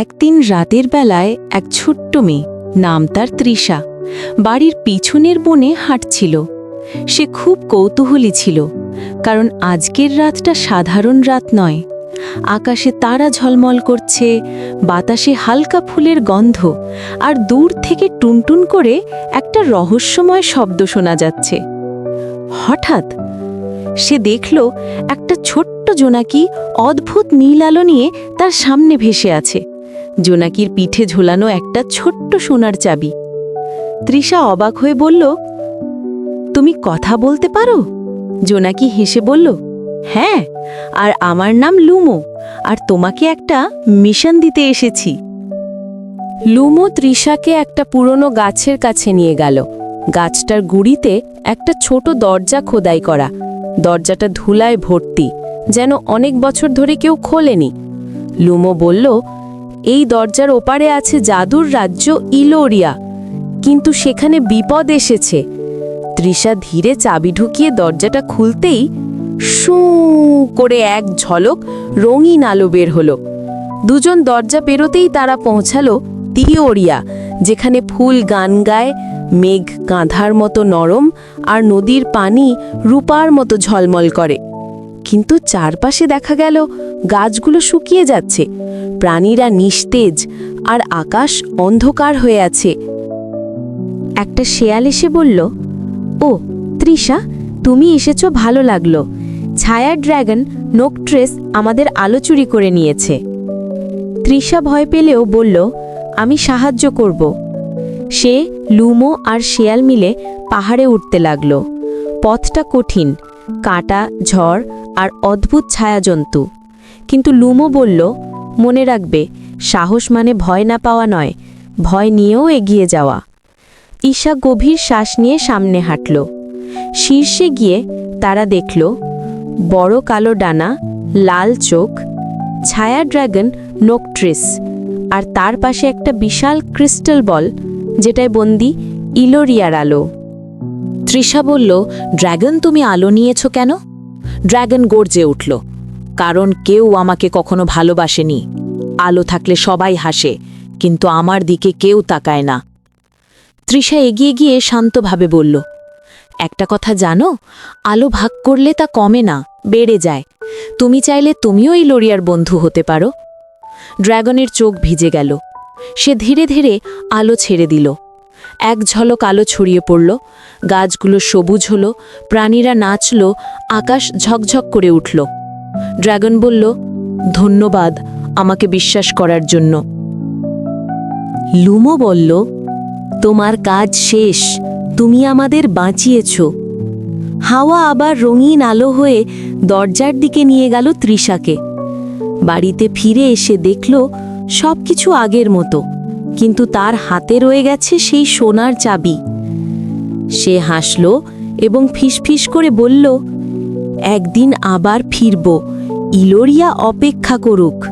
একদিন রাতের বেলায় এক ছোট্ট মেয়ে, নাম তার তৃষা, বাড়ির পিছনের বনে হাঁটছিল। সে খুব কৌতূহলী ছিল, কারণ আজকের রাতটা সাধারণ রাত নয়। আকাশে তারা ঝলমল করছে, বাতাসে হালকা ফুলের গন্ধ, আর দূর থেকে টুনটুন করে একটা রহস্যময় শব্দ শোনা যাচ্ছে। হঠাৎ সে দেখল একটা ছোট্ট জোনাকি অদ্ভুত নীল আলো নিয়ে তার সামনে ভেসে আছে। জোনাকির পিঠে ঝোলানো একটা ছোট্ট সোনার চাবি। তৃষা অবাক হয়ে বলল, তুমি কথা বলতে পারো? জোনাকি হেসে বলল হ্যাঁ আর আমার নাম লুমো, আর তোমাকে একটা মিশন দিতে এসেছি। লুমো তৃষাকে একটা পুরনো গাছের কাছে নিয়ে গেল। গাছটার গুড়িতে একটা ছোট দরজা খোদাই করা। দরজাটা ধুলায় ভর্তি, যেন অনেক বছর ধরে কেউ খোলেনি। লুমো বলল এই দরজার ওপারে আছে জাদুর রাজ্য ইলোরিয়া। কিন্তু সেখানে বিপদ এসেছে। তৃষা ধীরে চাবি ঢুকিয়ে দরজাটা খুলতেই শু করে এক ঝলক রঙিন আলো বের হলো। দুজন দরজা পেরোতেই তারা পৌঁছালো তিওরিয়া, যেখানে ফুল গান গায়, মেঘ কাঁধার মতো নরম আর নদীর পানি রূপার মতো ঝলমল করে। কিন্তু চারপাশে দেখা গেল গাছগুলো শুকিয়ে যাচ্ছে। প্রাণীরা নিস্তেজ আর আকাশ অন্ধকার হয়ে আছে। একটা শেয়াল এসে বলল, ও, তৃষা, তুমি এসেছ, ভালো লাগল। ছায়া ড্র্যাগন নোকট্রেস আমাদের আলো চুরি করে নিয়েছে। তৃষা ভয় পেলেও বলল, আমি সাহায্য করব। সে, লুমো আর শেয়াল মিলে পাহাড়ে উঠতে লাগল। পথটা কঠিন, কাটা, ঝড় আর অদ্ভুত ছায়াজন্তু। কিন্তু লুমো বলল মনে রাখবে, সাহস মানে ভয় না পাওয়া নয়, ভয় নিয়েও এগিয়ে যাওয়া। ঈশা গভীর শ্বাস নিয়ে সামনে হাঁটল। শীর্ষে গিয়ে তারা দেখল, বড় কালো ডানা, লাল চোখ, ছায়া ড্রাগন নোকট্রিস, আর তার পাশে একটা বিশাল ক্রিস্টাল বল, যেটায় বন্দি ইলোরিয়ার আলো। তৃষা বলল ড্র্যাগন তুমি আলো নিয়েছ কেন? ড্র্যাগন গর্জে উঠল কারণ কেউ আমাকে কখনো ভালোবাসেনি। আলো থাকলে সবাই হাসে, কিন্তু আমার দিকে কেউ তাকায় না। তৃষা এগিয়ে গিয়ে শান্তভাবে বলল, একটা কথা জানো, আলো ভাগ করলে তা কমে না, বেড়ে যায়। তুমি চাইলে তুমিও এই লরিয়ার বন্ধু হতে পারো। ড্র্যাগনের চোখ ভিজে গেল। সে ধীরে ধীরে আলো ছেড়ে দিল। এক ঝলক আলো ছড়িয়ে পড়ল, গাছগুলো সবুজ হলো, প্রাণীরা নাচল, আকাশ ঝকঝক করে উঠল। ড্র্যাগন বলল, ধন্যবাদ আমাকে বিশ্বাস করার জন্য। লুমো বলল, তোমার কাজ শেষ, তুমি আমাদের বাঁচিয়েছ। হাওয়া আবার রঙিন আলো হয়ে দরজার দিকে নিয়ে গেল তৃষাকে। বাড়িতে ফিরে এসে দেখল সব কিছু আগের মতো, কিন্তু তার হাতে রয়ে গেছে সেই সোনার চাবি। সে হাসল এবং ফিসফিস করে বলল একদিন আবার ফিরব। ইলোরিয়া অপেক্ষা করুক।